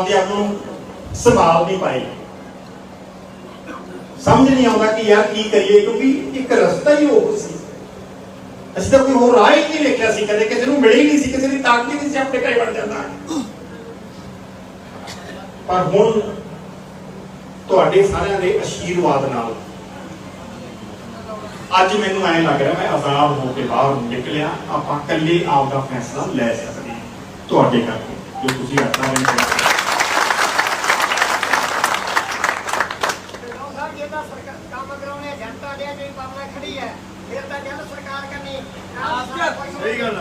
ਆਪਦੇ ਆਪ ਨੂੰ ਸੰਭਾਲ ਨਹੀਂ ਪਾਏ ਸਮਝ ਨਹੀਂ ਆਉਂਦਾ ਕਿ ਯਾਰ ਕੀ ਕਰੀਏ, ਕਿਉਂਕਿ ਇੱਕ ਰਸਤਾ ਹੀ ਉਹ ਸੀ। ਅਸੀਂ ਤਾਂ ਕੋਈ ਹੋਰ ਰਾਹ ਹੀ ਨਹੀਂ ਵੇਖਿਆ ਸੀ ਕਦੇ, ਕਿਸੇ ਨੂੰ ਮਿਲੇ ਨਹੀਂ ਸੀ, ਕਿਸੇ ਦੀ ਤਾਕਤ ਨਹੀਂ ਸੀ, ਆਪਣੇ ਘਰੇ ਵੜ ਜਾਂਦਾ। ਪਰ ਹੁਣ ਤੁਹਾਡੇ ਸਾਰਿਆਂ ਦੇ ਅਸ਼ੀਰਵਾਦ ਨਾਲ ਅੱਜ ਮੈਨੂੰ ਐਂ ਲੱਗ ਰਿਹਾ, ਮੈਂ ਆਜ਼ਾਦ ਹੋ ਕੇ ਬਾਹਰ ਨਿਕਲਿਆ, ਆਪਾਂ ਇਕੱਲੇ ਆਪ ਦਾ ਫੈਸਲਾ ਲੈ ਸਕਦੇ ਹਾਂ। ਤੁਹਾਡੇ ਕਰਕੇ, ਜੋ ਤੁਸੀਂ ਆਪਣਾ ਮੈਨੂੰ ਸਾਹਿਬ ਜੇ ਤਾਂ ਸਰਕਾਰ ਕੰਮ ਕਰਾਉਣੇ ਜਨਤਾ ਦੇ ਜਿਹੜੀ ਪਬਲਿਕ ਖੜੀ ਹੈ ਫਿਰ ਤਾਂ ਜਨ ਸਰਕਾਰ ਕਰਨੀ ਸਹੀ ਗੱਲ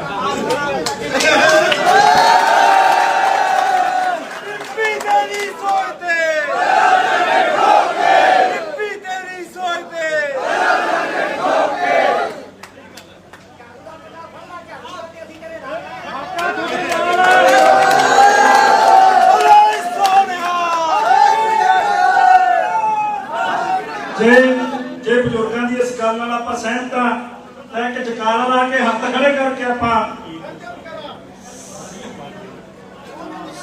ਵੀ ਤੇਰੀ ਸੋਚਦੇ ਵੀ ਤੇਰੀ ਸੋਚਦੇ ਓਏ ਸੋਨਿਆ ਜੇ ਜੇ ਬਜ਼ੁਰਗਾਂ ਦੀ ਇਸ ਗੱਲ ਨਾਲ ਆਪਾਂ ਸਹਿਮਤ ਹਾਂ, ਤਾਂ ਇੱਕ ਜਕਾਰਾ ਲਾ ਕੇ ਹੱਥ ਖੜੇ ਕਰਕੇ ਆਪਾਂ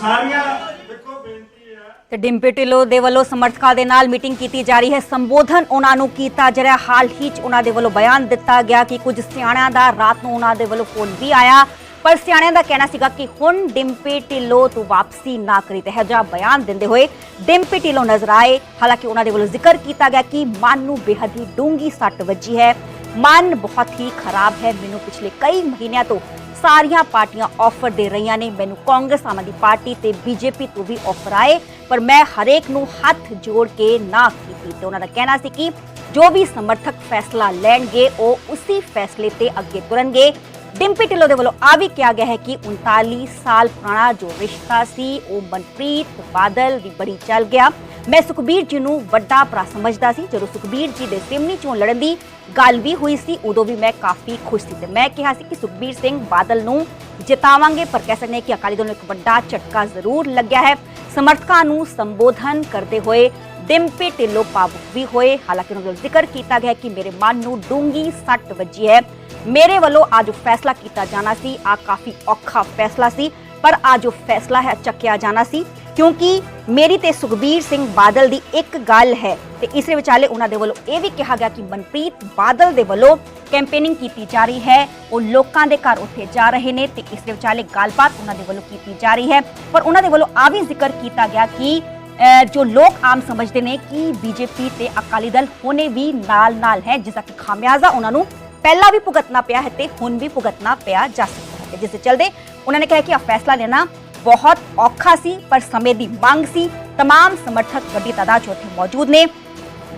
ਸਾਰੀਆਂ ਦੇਖੋ ਬੇਨਤੀ ਹੈ। ਤੇ ਡਿੰਪੀ ਢਿੱਲੋਂ ਦੇ ਵੱਲੋਂ ਸਮਰਥਕਾਂ ਦੇ ਨਾਲ ਮੀਟਿੰਗ ਕੀਤੀ ਜਾ ਰਹੀ ਹੈ। ਸੰਬੋਧਨ ਉਹਨਾਂ ਨੂੰ ਕੀਤਾ ਜਾ ਰਿਹਾ। ਹਾਲ ਹੀ ਚ ਉਹਨਾਂ ਦੇ ਵੱਲੋਂ ਬਿਆਨ ਦਿੱਤਾ ਗਿਆ ਕਿ ਕੁਝ ਸਿਆਣਿਆਂ ਦਾ ਰਾਤ ਨੂੰ ਉਹਨਾਂ ਦੇ ਵੱਲੋਂ ਫੋਨ ਵੀ ਆਇਆ। ਪਰ ਸਿਆਣਿਆਂ ਦਾ ਕਹਿਣਾ ਸੀਗਾ ਕਿ ਹੁਣ ਡਿੰਪੀ ਢਿੱਲੋਂ ਤੋਂ ਵਾਪਸੀ ਨਾ ਕਰੀ ਤੇ ਹਜਾ ਬਿਆਨ ਦਿੰਦੇ ਹੋਏ ਡਿੰਪੀ ਢਿੱਲੋਂ ਨਜ਼ਰ ਆਏ। ਹਾਲਾਂਕਿ ਉਹਨਾਂ ਦੇ ਵੱਲੋਂ ਜ਼ਿਕਰ ਕੀਤਾ ਗਿਆ ਕਿ ਮਨ ਨੂੰ ਬੇਹੱਦ ਹੀ ਡੂੰਗੀ ਸੱਟ ਵੱਜੀ ਹੈ। ਮਨ ਬਹੁਤ ਹੀ ਖਰਾਬ ਹੈ। ਮੈਨੂੰ ਪਿਛਲੇ ਕਈ ਮਹੀਨਿਆਂ ਤੋਂ ਸਾਰੀਆਂ ਪਾਰਟੀਆਂ ਆਫਰ ਦੇ ਰਹੀਆਂ ਨੇ। ਮੈਨੂੰ ਕਾਂਗਰਸ, ਆਮ ਆਦਮੀ ਪਾਰਟੀ ਤੇ ਬੀਜੇਪੀ ਤੋਂ ਵੀ ਆਫਰ ਆਏ, ਪਰ ਮੈਂ ਹਰੇਕ ਨੂੰ ਹੱਥ ਜੋੜ ਕੇ ਨਾ ਕੀਤੀ ਤੇ ਉਹਨਾਂ ਦਾ ਕਹਿਣਾ ਸੀ ਕਿ ਜੋ ਵੀ ਸਮਰਥਕ ਫੈਸਲਾ ਲੈਣਗੇ, ਉਹ ਉਸੇ ਫੈਸਲੇ ਤੇ ਅੱਗੇ ਤੁਰਨਗੇ। ਡਿੰਪੀ ਢਿੱਲੋਂ ਦੇ ਵੱਲੋਂ ਆ ਵੀ ਕਿਹਾ ਗਿਆ ਹੈ ਕਿ 39 ਸਾਲ ਪੁਰਾਣਾ ਜੋ ਰਿਸ਼ਤਾ ਸੀ ਉਹ ਮਨਪ੍ਰੀਤ ਬਾਦਲ ਦੀ ਬੜੀ ਚੱਲ ਗਿਆ ਮੈਂ ਸੁਖਬੀਰ ਜੀ ਨੂੰ ਵੱਡਾ ਭਰਾ ਸਮਝਦਾ ਸੀ ਜਦੋਂ ਸੁਖਬੀਰ ਜੀ ਦੇ ਸਿਮਨੀ ਚੋਂ ਲੜਨ ਦੀ ਗੱਲ ਵੀ ਹੋਈ ਸੀ ਉਦੋਂ ਵੀ ਮੈਂ ਕਾਫੀ ਖੁਸ਼ ਸੀ ਤੇ ਮੈਂ ਕਿਹਾ ਸੀ ਕਿ ਸੁਖਬੀਰ ਸਿੰਘ ਬਾਦਲ ਨੂੰ ਜਿਤਾਵਾਂਗੇ ਪਰ ਕਹਿ ਸਕਦੇ ਹਾਂ ਕਿ ਅਕਾਲੀ ਦਲ ਨੂੰ ਇੱਕ ਵੱਡਾ ਝਟਕਾ ਜ਼ਰੂਰ ਲੱਗਿਆ ਹੈ ਸਮਰਥਕਾਂ ਨੂੰ ਸੰਬੋਧਨ ਕਰਦੇ ਹੋਏ ਡਿੰਪੀ ਢਿੱਲੋਂ ਭਾਵੁਕ ਵੀ ਹੋਏ ਹਾਲਾਂਕਿ ਉਹਨਾਂ ਦਾ ਜ਼ਿਕਰ ਕੀਤਾ ਗਿਆ ਕਿ ਮੇਰੇ ਮਨ ਨੂੰ ਡੂੰਗੀ ਸੱਟ ਵੱਜੀ ਹੈ ਮੇਰੇ ਵੱਲੋਂ ਅੱਜ ਫੈਸਲਾ ਕੀਤਾ ਜਾਣਾ ਸੀ। ਆ ਕਾਫੀ ਔਖਾ ਫੈਸਲਾ ਸੀ, ਪਰ ਅੱਜ ਫੈਸਲਾ ਹੈ, ਚੱਕਿਆ ਜਾਣਾ ਸੀ। ਕਿਉਂਕਿ ਮੇਰੀ ਤੇ ਸੁਖਬੀਰ ਸਿੰਘ ਬਾਦਲ ਦੀ ਇੱਕ ਗੱਲ ਹੈ ਤੇ ਇਸਦੇ ਵਿਚਾਲੇ ਉਹਨਾਂ ਦੇ ਵੱਲੋਂ ਇਹ ਵੀ ਕਿਹਾ ਗਿਆ ਕਿ ਮਨਪ੍ਰੀਤ ਬਾਦਲ ਦੇ ਵੱਲੋਂ ਕੈਂਪੇਨਿੰਗ ਕੀਤੀ ਜਾ ਰਹੀ ਹੈ। ਉਹ ਲੋਕਾਂ ਦੇ ਘਰ ਉੱਥੇ ਜਾ ਰਹੇ ਨੇ ਤੇ ਇਸ ਵਿਚਾਲੇ ਗੱਲਬਾਤ ਉਹਨਾਂ ਦੇ ਵੱਲੋਂ ਕੀਤੀ ਜਾ ਰਹੀ ਹੈ। ਪਰ ਉਹਨਾਂ ਦੇ ਵੱਲੋਂ ਆ ਵੀ ਜ਼ਿਕਰ ਕੀਤਾ ਗਿਆ ਕਿ ਜੋ ਲੋਕ ਆਮ ਸਮਝਦੇ ਨੇ ਕਿ ਬੀਜੇਪੀ ਤੇ ਅਕਾਲੀ ਦਲ ਹੋਣੇ ਵੀ ਨਾਲ-ਨਾਲ ਹੈ, ਜਿਸ ਦਾ ਖਾਮਿਆਜ਼ਾ ਉਹਨਾਂ ਨੂੰ ਪਹਿਲਾਂ ਵੀ ਭੁਗਤਣਾ ਪਿਆ ਹੈ ਤੇ ਹੁਣ ਵੀ ਭੁਗਤਣਾ ਪਿਆ ਜਾ ਸਕਦਾ ਹੈ ਤੇ ਜਿਸ ਦੇ ਚਲਦੇ ਉਹਨਾਂ ਨੇ ਕਿਹਾ ਕਿ ਇਹ ਫੈਸਲਾ ਲੈਣਾ ਬਹੁਤ ਔਖਾ ਸੀ ਪਰ ਸਮੇਂ ਦੀ ਮੰਗ ਸੀ तमाम ਸਮਰਥਕ ਵੱਡੀ ਤਾਦਾਦ 'ਚ ਉੱਥੇ ਮੌਜੂਦ ਨੇ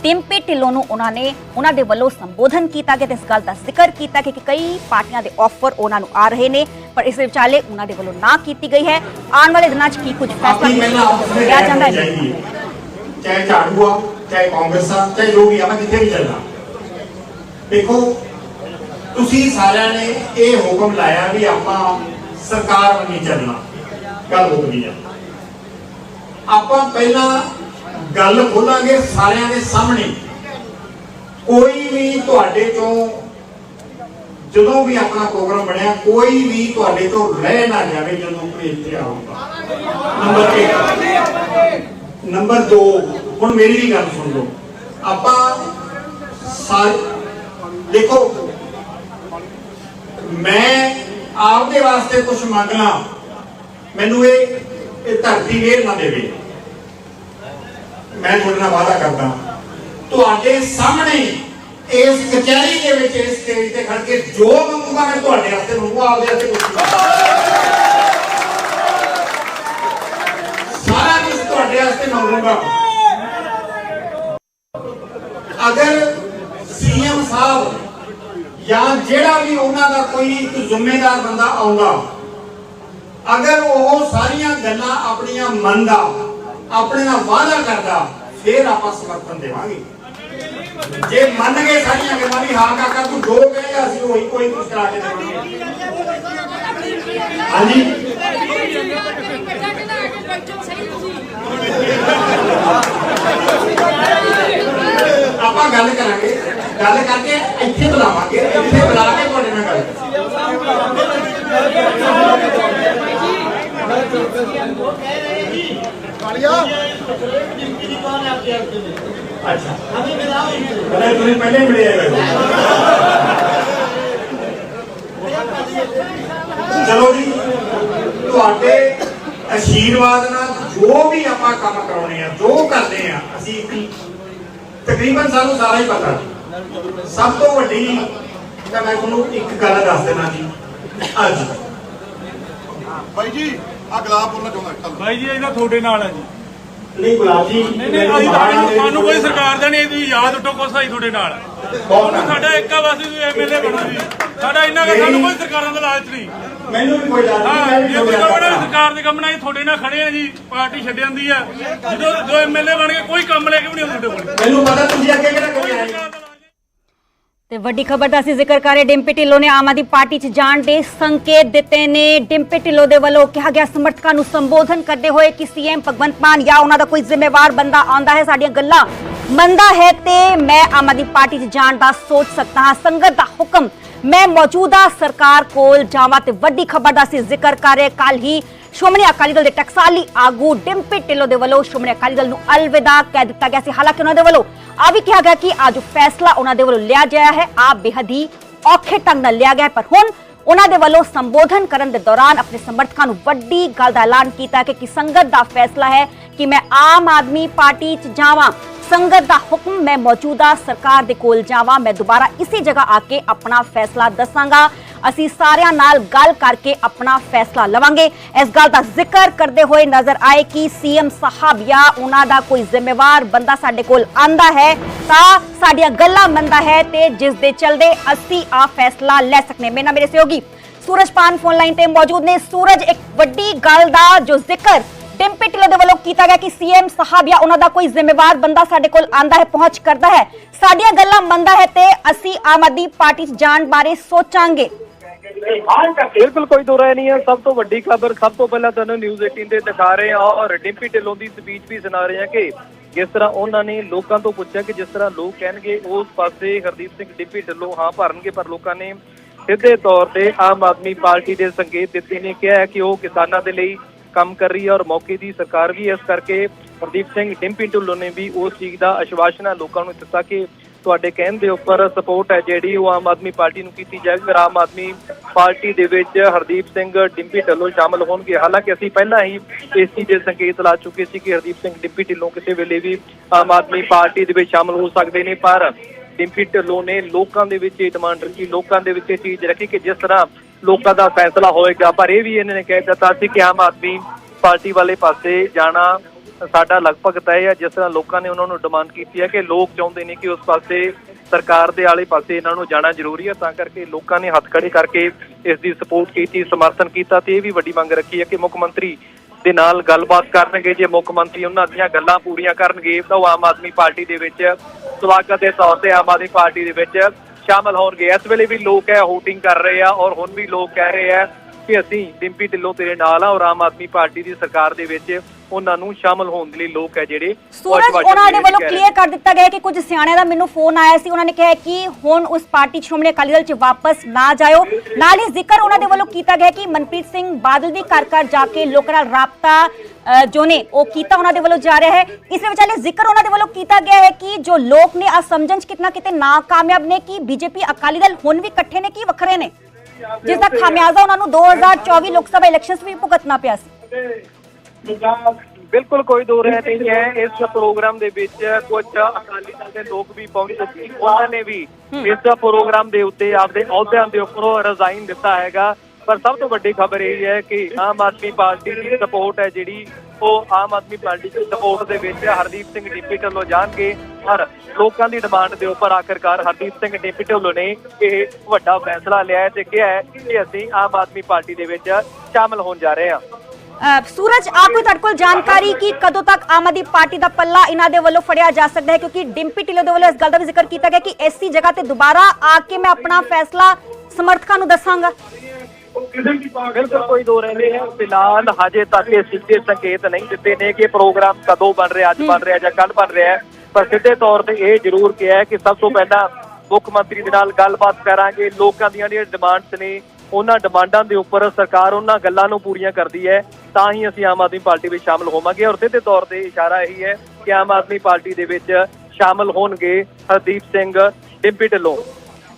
ਟਿੰਪੀ ਢਿੱਲੋਂ ਨੂੰ ਉਹਨਾਂ ਨੇ ਉਹਨਾਂ ਦੇ ਵੱਲੋਂ ਸੰਬੋਧਨ ਕੀਤਾ ਗਿਆ ਤੇ ਇਸ ਗੱਲ ਦਾ ਜ਼ਿਕਰ ਕੀਤਾ ਕਿ ਕਈ ਪਾਰਟੀਆਂ ਦੇ ਆਫਰ ਉਹਨਾਂ ਨੂੰ ਆ ਰਹੇ ਨੇ ਪਰ ਇਸ ਦੇ ਵਿਚਾਲੇ ਉਹਨਾਂ ਦੇ ਵੱਲੋਂ ਨਾ ਕੀਤੀ ਗਈ ਹੈ ਆਉਣ ਵਾਲੇ ਦਿਨਾਂ 'ਚ ਕੀ ਕੁਝ ਆਪਣੀ ਪਹਿਲਾਂ ਆਪਸ ਫੈਸਲਾ ਵਿੱਚ ਲਿਆ ਜਾਂਦਾ ਰਹਿਣੀ ਹੈ ਚਾਹੀਦੀ ਹੈ ਚਾਹੇ ਝਾੜੂ ਆ ਚਾਹੇ ਕਾਂਗਰਸ ਆ ਚਾਹੇ ਜੋ ਵੀ ਆ ਮੈਂ ਜਿੱਥੇ ਵੀ ਚੱਲਣਾ ਦੇਖੋ ਤੁਸੀਂ ਸਾਰਿਆਂ ਨੇ ਇਹ ਹੁਕਮ ਲਾਇਆ ਵੀ ਆਪਾਂ ਸਰਕਾਰ ਵੱਲ ਚੱਲਣਾ। ਗੱਲ ਹੋ ਗਈ ਆ। ਆਪਾਂ ਪਹਿਲਾਂ ਗੱਲ ਖੋਲਾਂਗੇ ਸਾਰਿਆਂ ਦੇ ਸਾਹਮਣੇ। ਕੋਈ ਵੀ ਤੁਹਾਡੇ ਚੋਂ ਜਦੋਂ ਵੀ ਆਪਣਾ ਪ੍ਰੋਗਰਾਮ ਬਣਿਆ, ਕੋਈ ਵੀ ਤੁਹਾਡੇ ਤੋਂ ਰਹਿ ਨਾ ਜਾਵੇ ਜਦੋਂ ਕੋਈ ਇੱਥੇ ਆਊਗਾ। ਨੰਬਰ 1 ਨੰਬਰ 2 ਹੁਣ ਮੇਰੀ ਵੀ ਗੱਲ ਸੁਣ ਲਓ। ਆਪਾਂ ਸਾਰ ਦੇਖੋ ਮੈਂ ਆਪਦੇ ਵਾਸਤੇ ਕੁਝ ਮੰਗਣਾ, ਮੈਨੂੰ ਇਹ ਇਹ ਧਰਤੀ ਵੇਰ ਨਾ ਦੇਵੇ। ਮੈਂ ਤੁਹਾਡੇ ਨਾਲ ਵਾਅਦਾ ਕਰਦਾ ਤੁਹਾਡੇ ਸਾਹਮਣੇ ਇਸ ਕਚਹਿਰੀ ਦੇ ਵਿੱਚ, ਇਸ ਸਟੇਜ ਤੇ ਖੜ ਕੇ ਜੋ ਮੰਗੂਗਾ, ਮੈਂ ਤੁਹਾਡੇ ਵਾਸਤੇ ਮੰਗੂਗਾ, ਆਪਦੇ ਵਾਸਤੇ ਕੁਝ ਸਾਰਾ ਕੁਝ ਤੁਹਾਡੇ ਵਾਸਤੇ ਮੰਗੂਗਾ। ਅਗਰ ਸੀਐਮ ਸਾਹਿਬ ਜਾਂ ਜਿਹੜਾ ਵੀ ਉਹਨਾਂ ਦਾ ਕੋਈ ਇੱਕ ਜ਼ਿੰਮੇਦਾਰ ਬੰਦਾ ਆਉਂਦਾ, ਅਗਰ ਉਹ ਸਾਰੀਆਂ ਗੱਲਾਂ ਆਪਣੀਆਂ ਮੰਨਦਾ ਆਪਣੇ ਨਾਲ ਵਾਅਦਾ ਕਰਦਾ, ਫਿਰ ਆਪਾਂ ਸਮਰਥਨ ਦੇਵਾਂਗੇ। ਜੇ ਮੰਨ ਗਏ ਸਾਰੀਆਂ ਗੱਲਾਂ ਵੀ, ਹਾਂ ਕਾਕਾ ਤੂੰ ਜੋ ਕਹੇਗਾ ਅਸੀਂ ਉਹੀ ਕੋਈ ਕੁਝ ਕਰਾ ਕੇ ਦੇਵਾਂਗੇ। ਹਾਂਜੀ। ਆਪਾਂ ਗੱਲ ਕਰਾਂਗੇ ਗੱਲ ਕਰਕੇ ਇੱਥੇ ਬੁਲਾਵਾਂਗੇ ਇੱਥੇ ਬੁਲਾ ਕੇ ਤੁਹਾਡੇ ਨਾਲ ਗੱਲ ਮਿਲੇ ਆਏ ਚਲੋ ਜੀ ਤੁਹਾਡੇ ਆਸ਼ੀਰਵਾਦ ਨਾਲ ਜੋ ਵੀ ਆਪਾਂ ਕੰਮ ਕਰਾਉਣੇ ਆ ਜੋ ਕਰਦੇ ਆ ਅਸੀਂ ਤਕਰੀਬਨ ਸਾਨੂੰ ਸਾਰਾ ਹੀ ਪਤਾ ਸਭ ਤੋਂ ਵੱਡੀ ਤਾਂ ਮੈਂ ਤੁਹਾਨੂੰ ਇੱਕ ਗੱਲ ਦੱਸ ਦੇਣਾ ਜੀ ਅੱਜ। ਬਾਈ ਜੀ ਆ ਗਲਾਬ ਬੋਲਣਾ ਚਾਹੁੰਦਾ ਚੱਲ ਭਾਈ ਜੀ ਇਹਦਾ ਤੁਹਾਡੇ ਨਾਲ ਹੈ ਜੀ। ਨਹੀਂ ਗੁਲਾਬ ਜੀ ਨਹੀਂ ਨਹੀਂ ਅਸੀਂ ਤਾਂ ਸਾਨੂੰ ਕੋਈ ਸਰਕਾਰ ਦਾ ਨਹੀਂ ਤੁਸੀਂ ਯਾਦ ਉੱਠੋ ਕੋ ਸਾਈ ਤੁਹਾਡੇ ਨਾਲ। ਸਾਡਾ ਇੱਕਾ ਵਾਸੀ ਤੁਸੀਂ ਐਮਐਲਏ ਬਣੋ ਜੀ। ਸਾਡਾ ਇੰਨਾ ਕਿ ਸਾਨੂੰ ਕੋਈ ਸਰਕਾਰਾਂ ਦਾ ਲਾਲਚ ਨਹੀਂ। ਮੈਨੂੰ ਵੀ ਕੋਈ ਲਾਜ ਨਹੀਂ ਸਰਕਾਰ ਦੇ ਕੰਮ ਨਾਲ ਅਸੀਂ ਤੁਹਾਡੇ ਨਾਲ ਖੜੇ ਆ ਜੀ ਪਾਰਟੀ ਛੱਡ ਜਾਂਦੀ ਆ। ਜਦੋਂ ਜੋ ਐਮਐਲਏ ਬਣ ਕੇ ਕੋਈ ਕੰਮ ਲੈ ਕੇ ਵੀ ਨਹੀਂ ਆਉਂਦੇ ਤੁਹਾਡੇ ਕੋਲ। ਮੈਨੂੰ ਪਤਾ ਤੁਸੀਂ ਅੱਗੇ ਕਿਹੜਾ ਕਰੀ ਆਏ ਤੇ ਵੱਡੀ ਖਬਰ ਦਾ ਅਸੀਂ ਜ਼ਿਕਰ ਕਰ ਰਹੇ ਡਿੰਪੀ ਢਿੱਲੋਂ ਨੇ ਆਮ ਆਦਮੀ ਪਾਰਟੀ 'ਚ ਜਾਣ ਦੇ ਸੰਕੇਤ ਦਿੱਤੇ ਨੇ। ਡਿੰਪੀ ਢਿੱਲੋਂ ਦੇ ਵੱਲੋਂ ਕਿਹਾ ਗਿਆ ਸਮਰਥਕਾਂ ਨੂੰ ਸੰਬੋਧਨ ਕਰਦੇ ਹੋਏ ਕਿ ਸੀਐਮ ਭਗਵੰਤ ਮਾਨ ਜਾਂ ਉਹਨਾਂ ਦਾ ਕੋਈ ਜ਼ਿੰਮੇਵਾਰ ਬੰਦਾ ਆਉਂਦਾ ਹੈ ਸਾਡੀਆਂ ਗੱਲਾਂ ਮੰਨਦਾ ਹੈ ਤੇ ਮੈਂ ਆਮ ਆਦਮੀ ਪਾਰਟੀ 'ਚ ਜਾਣ ਦਾ ਸੋਚ ਸਕਦਾ ਹਾਂ। ਸੰਗਤ ਦਾ ਹੁਕਮ ਮੈਂ ਮੌਜੂਦਾ ਸਰਕਾਰ ਕੋਲ ਜਾਵਾਂ ਤੇ ਵੱਡੀ ਖਬਰ ਦਾ ਅਸੀਂ ਜ਼ਿਕਰ ਕਰ ਰਹੇ ਕੱਲ ਹੀ ਸ਼੍ਰੋਮਣੀ ਅਕਾਲੀ ਦਲ ਦੇ ਟਕਸਾਲੀ ਆਗੂ ਡਿੰਪੀ ਢਿੱਲੋਂ ਦੇ ਵੱਲੋਂ ਸ਼੍ਰੋਮਣੀ ਅਕਾਲੀ ਦਲ ਨੂੰ ਅਲਵਿਦਾ ਕਹਿ ਦਿੱਤਾ ਗਿਆ ਸੀ। ਹਾਲਾਂਕਿ ਉਹਨਾਂ ਦੇ ਵੱਲੋਂ ਆ ਵੀ ਕਿਹਾ ਗਿਆ ਕਿ ਆ ਫੈਸਲਾ ਉਹਨਾਂ ਦੇ ਵੱਲੋਂ ਲਿਆ ਗਿਆ ਹੈ। ਆ ਬੇਹੱਦ ਹੀ ਔਖੇ ਢੰਗ ਨਾਲ ਲਿਆ ਗਿਆ ਪਰ ਹੁਣ ਉਹਨਾਂ ਦੇ ਵੱਲੋਂ ਸੰਬੋਧਨ ਕਰਨ ਦੇ ਦੌਰਾਨ ਆਪਣੇ ਸਮਰਥਕਾਂ ਨੂੰ ਵੱਡੀ ਗੱਲ ਦਾ ਐਲਾਨ ਕੀਤਾ ਕਿ ਕਿ ਸੰਗਤ ਦਾ ਫੈਸਲਾ ਹੈ ਕਿ ਮੈਂ ਆਮ ਆਦਮੀ ਪਾਰਟੀ 'ਚ ਜਾਵਾਂ। ਸੰਗਤ ਦਾ ਹੁਕਮ ਮੈਂ ਮੌਜੂਦਾ ਸਰਕਾਰ ਦੇ ਕੋਲ ਜਾਵਾਂ, ਮੈਂ ਦੁਬਾਰਾ ਇਸੇ ਜਗ੍ਹਾ ਆ ਕੇ ਆਪਣਾ ਫੈਸਲਾ ਦੱਸਾਂਗਾ। ਅਸੀਂ ਸਾਰਿਆਂ ਨਾਲ ਗੱਲ ਕਰਕੇ ਆਪਣਾ ਫੈਸਲਾ ਲਵਾਂਗੇ। ਇਸ ਗੱਲ ਦਾ ਜ਼ਿਕਰ ਕਰਦੇ ਹੋਏ ਨਜ਼ਰ ਆਏ ਕਿ ਸੀਐਮ ਸਾਹਿਬ ਜਾਂ ਉਹਨਾਂ ਦਾ ਕੋਈ ਜ਼ਿੰਮੇਵਾਰ ਬੰਦਾ ਸਾਡੇ ਕੋਲ ਆਂਦਾ ਹੈ, ਤਾਂ ਸਾਡੀਆਂ ਗੱਲਾਂ ਮੰਨਦਾ ਹੈ ਤੇ ਜਿਸ ਦੇ ਚਲਦੇ ਅਸੀਂ ਆ ਫੈਸਲਾ ਲੈ ਸਕਨੇ। ਮੇਰੇ ਨਾਲ ਮੇਰੇ ਸਹਿਯੋਗੀ ਸੂਰਜ ਪਾਨ ਫੋਨ ਲਾਈਨ ਤੇ ਮੌਜੂਦ ਨੇ। ਸੂਰਜ, ਇੱਕ ਵੱਡੀ ਗੱਲ ਦਾ ਜੋ ਜ਼ਿਕਰ ਡਿੰਪੀ ਢਿੱਲੋਂ ਦੇ ਵੱਲੋਂ ਕੀਤਾ ਗਿਆ ਕਿ ਸੀਐਮ ਸਾਹਿਬ ਜਾਂ ਉਹਨਾਂ ਦਾ ਕੋਈ ਜ਼ਿੰਮੇਵਾਰ ਬੰਦਾ ਸਾਡੇ ਕੋਲ ਆਂਦਾ ਹੈ, ਪਹੁੰਚ ਕਰਦਾ ਹੈ। ਸਾਡੀਆਂ ਗੱਲਾਂ ਮੰਨਦਾ ਹੈ ਤੇ ਅਸੀਂ ਆਮ ਆਦਮੀ ਪਾਰਟੀ 'ਚ ਜਾਣ ਬਾਰੇ ਸੋਚਾਂਗੇ। ਬਿਲਕੁਲ ਕੋਈ ਦੋ ਰਾਏ ਨਹੀਂ ਹੈ। ਸਭ ਤੋਂ ਵੱਡੀ ਖਬਰ, ਸਭ ਤੋਂ ਪਹਿਲਾਂ ਤੁਹਾਨੂੰ ਨਿਊਜ਼ 18 ਤੇ ਦਿਖਾ ਰਹੇ ਹਾਂ ਔਰ ਡਿੰਪੀ ਢਿੱਲੋਂ ਦੀ ਸਪੀਚ ਵੀ ਸੁਣਾ ਰਹੇ ਹਾਂ ਕਿ ਜਿਸ ਤਰ੍ਹਾਂ ਉਹਨਾਂ ਨੇ ਲੋਕਾਂ ਤੋਂ ਪੁੱਛਿਆ ਕਿ ਜਿਸ ਤਰ੍ਹਾਂ ਲੋਕ ਕਹਿਣਗੇ, ਉਸ ਪਾਸੇ ਹਰਦੀਪ ਸਿੰਘ ਡਿੰਪੀ ਢਿੱਲੋਂ ਹਾਂ ਭਰਨਗੇ, ਪਰ ਲੋਕਾਂ ਨੇ ਸਿੱਧੇ ਤੌਰ ਤੇ ਆਮ ਆਦਮੀ ਪਾਰਟੀ ਦੇ ਸੰਕੇਤ ਦਿੱਤੇ ਨੇ। ਕਿਹਾ ਕਿ ਉਹ ਕਿਸਾਨਾਂ ਦੇ ਲਈ ਕੰਮ ਕਰ ਰਹੀ ਹੈ ਔਰ ਮੌਕੇ ਦੀ ਸਰਕਾਰ ਵੀ ਹੈ। ਇਸ ਕਰਕੇ ਹਰਦੀਪ ਸਿੰਘ ਡਿੰਪੀ ਢਿੱਲੋਂ ਨੇ ਵੀ ਉਸ ਚੀਜ਼ ਦਾ ਆਸ਼ਵਾਸਨ ਹੈ, ਲੋਕਾਂ ਨੂੰ ਦਿੱਤਾ ਕਿ ਤੁਹਾਡੇ ਕਹਿਣ ਦੇ ਉੱਪਰ ਸਪੋਰਟ ਹੈ ਜਿਹੜੀ ਉਹ ਆਮ ਆਦਮੀ ਪਾਰਟੀ ਨੂੰ ਕੀਤੀ ਜਾਏਗੀ ਔਰ ਆਮ ਆਦਮੀ ਪਾਰਟੀ ਦੇ ਵਿੱਚ ਹਰਦੀਪ ਸਿੰਘ ਡਿੰਪੀ ਢਿੱਲੋਂ ਸ਼ਾਮਲ ਹੋਣਗੇ ਹਾਲਾਂਕਿ ਅਸੀਂ ਪਹਿਲਾਂ ਹੀ ਇਸ ਚੀਜ਼ ਦੇ ਸੰਕੇਤ ਲਾ ਚੁੱਕੇ ਸੀ ਕਿ ਹਰਦੀਪ ਸਿੰਘ ਡਿੰਪੀ ਢਿੱਲੋਂ ਕਿਸੇ ਵੇਲੇ ਵੀ ਆਮ ਆਦਮੀ ਪਾਰਟੀ ਦੇ ਵਿੱਚ ਸ਼ਾਮਲ ਹੋ ਸਕਦੇ ਨੇ, ਪਰ ਡਿੰਪੀ ਢਿੱਲੋਂ ਨੇ ਲੋਕਾਂ ਦੇ ਵਿੱਚ ਇਹ ਡਿਮਾਂਡ ਰੱਖੀ, ਲੋਕਾਂ ਦੇ ਵਿੱਚ ਇਹ ਚੀਜ਼ ਰੱਖੀ ਕਿ ਜਿਸ ਤਰ੍ਹਾਂ ਲੋਕਾਂ ਦਾ ਫੈਸਲਾ ਹੋਏਗਾ ਪਰ ਇਹ ਵੀ ਇਹਨਾਂ ਨੇ ਕਹਿ ਦਿੱਤਾ ਸੀ ਕਿ ਆਮ ਆਦਮੀ ਪਾਰਟੀ ਵਾਲੇ ਪਾਸੇ ਜਾਣਾ ਸਾਡਾ ਲਗਭਗ ਤੈਅ ਹੈ ਜਿਸ ਤਰ੍ਹਾਂ ਲੋਕਾਂ ਨੇ ਉਹਨਾਂ ਨੂੰ ਡਿਮਾਂਡ ਕੀਤੀ ਹੈ ਕਿ ਲੋਕ ਚਾਹੁੰਦੇ ਨੇ ਕਿ ਉਸ ਪਾਸੇ ਸਰਕਾਰ ਦੇ ਆਲੇ ਪਾਸੇ ਇਹਨਾਂ ਨੂੰ ਜਾਣਾ ਜ਼ਰੂਰੀ ਹੈ ਤਾਂ ਕਰਕੇ ਲੋਕਾਂ ਨੇ ਹੱਥ ਖੜੇ ਕਰਕੇ ਇਸ ਦੀ ਸਪੋਰਟ ਕੀਤੀ, ਸਮਰਥਨ ਕੀਤਾ ਤੇ ਇਹ ਵੀ ਵੱਡੀ ਮੰਗ ਰੱਖੀ ਹੈ ਕਿ ਮੁੱਖ ਮੰਤਰੀ ਦੇ ਨਾਲ ਗੱਲਬਾਤ ਕਰਨਗੇ, ਜੇ ਮੁੱਖ ਮੰਤਰੀ ਉਹਨਾਂ ਦੀਆਂ ਗੱਲਾਂ ਪੂਰੀਆਂ ਕਰਨਗੇ ਤਾਂ ਉਹ ਆਮ ਆਦਮੀ ਪਾਰਟੀ ਦੇ ਵਿੱਚ ਸਵਾਗਤ ਦੇ ਤੌਰ ਤੇ ਆਮ ਆਦਮੀ ਪਾਰਟੀ ਦੇ ਵਿੱਚ ਸ਼ਾਮਲ ਹੋਣਗੇ। ਇਸ ਵੇਲੇ ਵੀ ਲੋਕ ਹੈ ਹੋਟਿੰਗ ਕਰ ਰਹੇ ਆ ਔਰ ਹੁਣ ਵੀ ਲੋਕ ਕਹਿ ਰਹੇ ਆ ਕਿ ਅਸੀਂ ਡਿੰਪੀ ਢਿੱਲੋਂ ਤੇਰੇ ਨਾਲ ਆ ਔਰ ਆਮ ਆਦਮੀ ਪਾਰਟੀ ਦੀ ਸਰਕਾਰ ਦੇ ਵਿੱਚ ਉਹਨਾਂ ਨੂੰ ਸ਼ਾਮਲ ਹੋਣ ਦੇ ਲਈ ਲੋਕ ਹੈ ਜਿਹੜੇ ਸੂਰਜ ਉਹਨਾਂ ਦੇ ਵੱਲੋਂ ਕਲੀਅਰ ਕਰ ਦਿੱਤਾ ਗਿਆ ਕਿ ਕੁਝ ਸਿਆਣਿਆਂ ਦਾ ਮੈਨੂੰ ਫੋਨ ਆਇਆ ਸੀ। ਉਹਨਾਂ ਨੇ ਕਿਹਾ ਕਿ ਹੁਣ ਉਸ ਪਾਰਟੀ ਸ਼੍ਰੋਮਣੀ ਅਕਾਲੀ ਦਲ 'ਚ ਵਾਪਸ ਨਾ ਜਾਇਓ। ਨਾਲ ਹੀ ਜ਼ਿਕਰ ਉਹਨਾਂ ਦੇ ਵੱਲੋਂ ਕੀਤਾ ਗਿਆ ਕਿ ਮਨਪ੍ਰੀਤ ਸਿੰਘ ਬਾਦਲ ਵੀ ਘਰ ਘਰ ਜਾ ਕੇ ਲੋਕਾਂ ਨਾਲ ਰਾਬਤਾ ਜੋ ਨੇ ਉਹ ਕੀਤਾ ਉਹਨਾਂ ਦੇ ਵੱਲੋਂ ਜਾ ਰਿਹਾ ਹੈ। ਇਸ ਦੇ ਵਿਚਾਲੇ ਜ਼ਿਕਰ ਉਹਨਾਂ ਦੇ ਵੱਲੋਂ ਕੀਤਾ ਗਿਆ ਹੈ ਕਿ ਜੋ ਲੋਕ ਨੇ ਆ ਸਮਝਣ 'ਚ ਕਿਤਨਾ ਕਿਤੇ ਨਾਕਾਮਯਾਬ ਨੇ ਕਿ ਬੀਜੇਪੀ ਅਕਾਲੀ ਦਲ ਹੁਣ ਵੀ ਇਕੱਠੇ ਨੇ ਕਿ ਵੱਖਰੇ ਨੇ? ਜਿਸ ਦਾ ਖਾਮਿਆਜ਼ਾ ਉਹਨਾਂ ਨੂੰ 2024 ਲੋਕ ਸਭਾ ਇਲੈਕਸ਼ਨਸ ਵੀ ਭੁਗਤਣਾ ਪਿਆ ਸੀ। ਬਿਲਕੁਲ ਕੋਈ ਦੋ ਰਹਿ ਨਹੀਂ ਹੈ। ਇਸ ਪ੍ਰੋਗਰਾਮ ਦੇ ਵਿੱਚ ਕੁਝ ਅਕਾਲੀ ਦਲ ਦੇ ਲੋਕ ਵੀ ਪਹੁੰਚੇ ਸੀ। ਉਹਨਾਂ ਨੇ ਵੀ ਇਸ ਪ੍ਰੋਗਰਾਮ ਦੇ ਉੱਤੇ ਆਪਦੇ ਅਹੁਦਿਆਂ ਦੇ ਉੱਪਰੋਂ ਰਿਜ਼ਾਈਨ ਦਿੱਤਾ ਹੈਗਾ। ਪਰ ਸਭ ਤੋਂ ਵੱਡੀ ਖਬਰ ਇਹ ਹੈ ਕਿ ਆਮ ਆਦਮੀ ਪਾਰਟੀ ਦੀ ਸਪੋਰਟ ਹੈ ਜਿਹੜੀ ਉਹ ਆਮ ਆਦਮੀ ਪਾਰਟੀ ਦੀ ਸਪੋਰਟ ਦੇ ਵਿੱਚ ਹਰਦੀਪ ਸਿੰਘ ਡਿੰਪੀ ਢਿੱਲੋਂ ਜਾਣਗੇ। ਪਰ ਲੋਕਾਂ ਦੀ ਡਿਮਾਂਡ ਦੇ ਉੱਪਰ ਆਖਰਕਾਰ ਹਰਦੀਪ ਸਿੰਘ ਡਿੰਪੀ ਢਿੱਲੋਂ ਨੇ ਇਹ ਵੱਡਾ ਫੈਸਲਾ ਲਿਆ ਹੈ ਤੇ ਕਿਹਾ ਹੈ ਕਿ ਅਸੀਂ ਆਮ ਆਦਮੀ ਪਾਰਟੀ ਦੇ ਵਿੱਚ ਸ਼ਾਮਲ ਹੋਣ ਜਾ ਰਹੇ ਹਾਂ। ਸੂਰਜ ਆ ਕੋਈ ਤੁਹਾਡੇ ਕੋਲ ਜਾਣਕਾਰੀ ਕਿ ਕਦੋਂ ਤੱਕ ਆਮ ਆਦਮੀ ਪਾਰਟੀ ਦਾ ਪੱਲਾ ਇਹਨਾਂ ਦੇ ਵੱਲੋਂ ਫੜਿਆ ਜਾ ਸਕਦਾ ਹੈ? ਕਿਉਂਕਿ ਡਿੰਪੀ ਢਿੱਲੋਂ ਦੇ ਵੱਲੋਂ ਇਸ ਗੱਲ ਦਾ ਵੀ ਜ਼ਿਕਰ ਕੀਤਾ ਗਿਆ ਕਿ ਐਸੀ ਜਗ੍ਹਾ ਤੇ ਦੁਬਾਰਾ ਆ ਕੇ ਮੈਂ ਆਪਣਾ ਫੈਸਲਾ ਸਮਰਥਕਾਂ ਨੂੰ ਦੱਸਾਂਗਾ। ਬਿਲਕੁਲ ਕੋਈ ਦੋ ਰਹਿੰਦੇ ਹੈ ਫਿਲਹਾਲ ਹਜੇ ਤੱਕ ਇਹ ਸਿੱਧੇ ਸੰਕੇਤ ਨਹੀਂ ਦਿੱਤੇ ਨੇ ਕਿ ਪ੍ਰੋਗਰਾਮ ਕਦੋਂ ਬਣ ਰਿਹਾ, ਅੱਜ ਬਣ ਰਿਹਾ ਜਾਂ ਕੱਲ ਬਣ ਰਿਹਾ ਪਰ ਸਿੱਧੇ ਤੌਰ ਤੇ ਇਹ ਜ਼ਰੂਰ ਕਿਹਾ ਕਿ ਸਭ ਤੋਂ ਪਹਿਲਾਂ ਮੁੱਖ ਮੰਤਰੀ ਦੇ ਨਾਲ ਗੱਲਬਾਤ ਕਰਾਂਗੇ। ਲੋਕਾਂ ਦੀਆਂ ਜਿਹੜੀਆਂ ਡਿਮਾਂਡਸ ਨੇ ਉਹਨਾਂ ਡਿਮਾਂਡਾਂ ਦੇ ਉੱਪਰ ਸਰਕਾਰ ਉਹਨਾਂ ਗੱਲਾਂ ਨੂੰ ਪੂਰੀਆਂ ਕਰਦੀ ਹੈ ਤਾਂ ਹੀ ਅਸੀਂ ਆਮ ਆਦਮੀ ਪਾਰਟੀ ਵਿੱਚ ਸ਼ਾਮਲ ਹੋਵਾਂਗੇ ਔਰ ਸਿੱਧੇ ਤੌਰ ਤੇ ਇਸ਼ਾਰਾ ਇਹੀ ਹੈ ਕਿ ਆਮ ਆਦਮੀ ਪਾਰਟੀ ਦੇ ਵਿੱਚ ਸ਼ਾਮਲ ਹੋਣਗੇ ਹਰਦੀਪ ਸਿੰਘ ਡਿੰਪੀ ਢਿੱਲੋਂ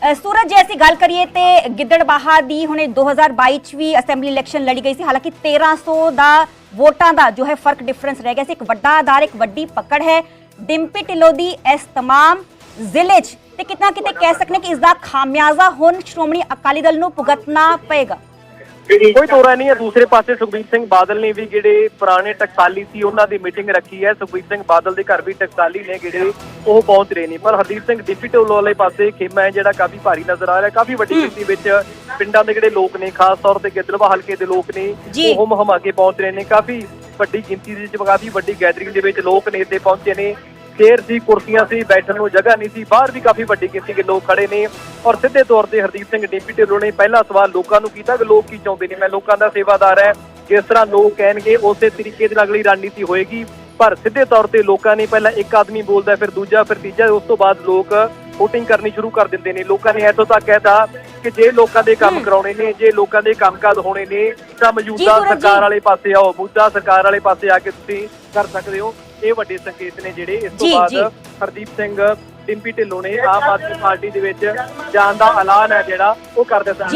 ਅ, ਸੂਰਜ ਜੇ ਅਸੀਂ ਗੱਲ ਕਰੀਏ ਤੇ ਗਿੱਦੜਬਾਹਾ ਦੀ ਹੁਣੇ 2022 ਚ ਵੀ ਅਸੈਂਬਲੀ ਇਲੈਕਸ਼ਨ ਲੜੀ ਗਈ ਸੀ ਹਾਲਾਂਕਿ 1300 ਦਾ ਵੋਟਾਂ ਦਾ ਜੋ ਹੈ ਫਰਕ ਡਿਫਰੈਂਸ ਰਹਿ ਗਿਆ ਸੀ ਇੱਕ ਵੱਡਾ ਆਧਾਰ ਇੱਕ ਵੱਡੀ ਪਕੜ ਹੈ ਡਿੰਪੀ ਢਿੱਲੋਂ ਦੀ ਇਸ तमाम ਜ਼ਿਲ੍ਹੇ 'ਚ ਤੇ ਕਿਤਨਾ ਕਿਤੇ ਕਹਿ ਸਕਨੇ ਕਿ ਇਸ ਦਾ ਖਾਮਿਆਜ਼ਾ ਹੁਣ ਸ਼੍ਰੋਮਣੀ ਅਕਾਲੀ ਦਲ ਨੂੰ ਭੁਗਤਣਾ ਪਏਗਾ? ਕੋਈ ਤੋਰਾ ਨਹੀਂ ਹੈ। ਦੂਸਰੇ ਪਾਸੇ ਸੁਖਬੀਰ ਸਿੰਘ ਬਾਦਲ ਨੇ ਵੀ ਜਿਹੜੇ ਪੁਰਾਣੇ ਟਕਸਾਲੀ ਸੀ ਉਹਨਾਂ ਦੀ ਮੀਟਿੰਗ ਰੱਖੀ ਹੈ। ਸੁਖਬੀਰ ਸਿੰਘ ਬਾਦਲ ਦੇ ਘਰ ਵੀ ਟਕਸਾਲੀ ਨੇ ਜਿਹੜੇ ਉਹ ਪਹੁੰਚ ਰਹੇ ਨੇ। ਪਰ ਹਰਦੀਪ ਸਿੰਘ ਡਿਪਟੀ ਢਿੱਲੋਂ ਵਾਲੇ ਪਾਸੇ ਖੇਮਾ ਹੈ ਜਿਹੜਾ ਕਾਫੀ ਭਾਰੀ ਨਜ਼ਰ ਆ ਰਿਹਾ। ਕਾਫੀ ਵੱਡੀ ਗਿਣਤੀ ਵਿੱਚ ਪਿੰਡਾਂ ਦੇ ਜਿਹੜੇ ਲੋਕ ਨੇ ਖਾਸ ਤੌਰ ਤੇ ਗਿੱਦੜਵਾ ਹਲਕੇ ਦੇ ਲੋਕ ਨੇ। ਉਹ ਹਮਾ ਕੇ ਪਹੁੰਚ ਰਹੇ ਨੇ। ਕਾਫੀ ਵੱਡੀ ਗਿਣਤੀ ਦੇ ਵਿੱਚ ਕਾਫੀ ਵੱਡੀ ਗੈਦਰਿੰਗ ਦੇ ਵਿੱਚ ਲੋਕ ਨੇ ਇੱਥੇ ਪਹੁੰਚੇ ਨੇ। ਚੇਅਰ ਸੀ ਕੁਰਸੀਆਂ ਸੀ ਬੈਠਣ ਨੂੰ ਜਗ੍ਹਾ ਨਹੀਂ ਸੀ ਬਾਹਰ ਵੀ ਕਾਫੀ ਵੱਡੀ ਗਿਣਤੀ ਦੇ ਲੋਕ ਖੜੇ ਨੇ ਔਰ ਸਿੱਧੇ ਤੌਰ ਤੇ ਹਰਦੀਪ ਸਿੰਘ ਡਿਪਟੀ ਢਿੱਲੋਂ ਨੇ ਪਹਿਲਾ ਸਵਾਲ ਲੋਕਾਂ ਨੂੰ ਕੀਤਾ ਕਿ ਲੋਕ ਕੀ ਚਾਹੁੰਦੇ ਨੇ? ਮੈਂ ਲੋਕਾਂ ਦਾ ਸੇਵਾਦਾਰ ਹੈ ਜਿਸ ਤਰ੍ਹਾਂ ਲੋਕ ਕਹਿਣਗੇ ਉਸੇ ਤਰੀਕੇ ਦੇ ਨਾਲ ਅਗਲੀ ਰਣਨੀਤੀ ਹੋਏਗੀ ਪਰ ਸਿੱਧੇ ਤੌਰ ਤੇ ਲੋਕਾਂ ਨੇ ਪਹਿਲਾਂ ਇੱਕ ਆਦਮੀ ਬੋਲਦਾ ਫਿਰ ਦੂਜਾ ਫਿਰ ਤੀਜਾ ਉਸ ਤੋਂ ਬਾਅਦ ਲੋਕ VOTING ਕਰਨੀ ਸ਼ੁਰੂ ਕਰ ਦਿੰਦੇ ਨੇ। ਲੋਕਾਂ ਨੇ ਇੱਥੋਂ ਤੱਕ ਕਹਿਤਾ ਕਿ ਜੇ ਲੋਕਾਂ ਦੇ ਕੰਮ ਕਰਾਉਣੇ ਨੇ ਜੇ ਲੋਕਾਂ ਦੇ ਕੰਮਕਾਜ ਹੋਣੇ ਨੇ ਤਾਂ ਮੌਜੂਦਾ। ਸਰਕਾਰ ਵਾਲੇ ਪਾਸੇ ਆਓ ਮੌਜੂਦਾ ਸਰਕਾਰ ਵਾਲੇ ਪਾਸੇ ਆ ਕੇ ਤੁਸੀਂ ਕਰ ਸਕਦੇ ਹੋ। ਇਹ ਵੱਡੇ ਸੰਕੇਤ ਨੇ ਜਿਹੜੇ ਇਸ ਤੋਂ ਬਾਅਦ। ਹਰਦੀਪ ਸਿੰਘ ਡਿੰਪੀ ਢਿੱਲੋਂ ਨੇ ਆਮ ਆਦਮੀ ਪਾਰਟੀ ਦੇ ਵਿੱਚ ਜਾਣ ਦਾ ਐਲਾਨ ਹੈ ਜਿਹੜਾ ਉਹ ਕਰ ਦਿੱਤਾ